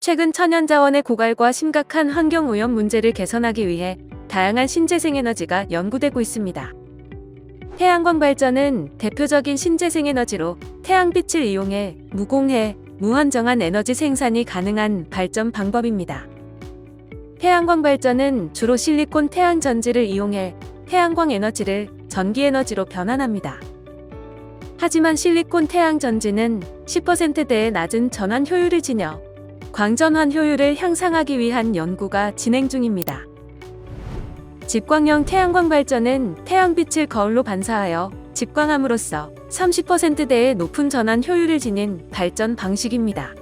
최근 천연자원의 고갈과 심각한 환경오염 문제를 개선하기 위해 다양한 신재생에너지가 연구되고 있습니다. 태양광 발전은 대표적인 신재생에너지로 태양빛을 이용해 무공해, 무한정한 에너지 생산이 가능한 발전 방법입니다. 태양광 발전은 주로 실리콘 태양 전지를 이용해 태양광 에너지를 전기 에너지로 변환합니다. 하지만 실리콘 태양 전지는 10%대의 낮은 전환 효율을 지녀 광전환 효율을 향상하기 위한 연구가 진행 중입니다. 집광형 태양광 발전은 태양빛을 거울로 반사하여 집광함으로써 30%대의 높은 전환 효율을 지닌 발전 방식입니다.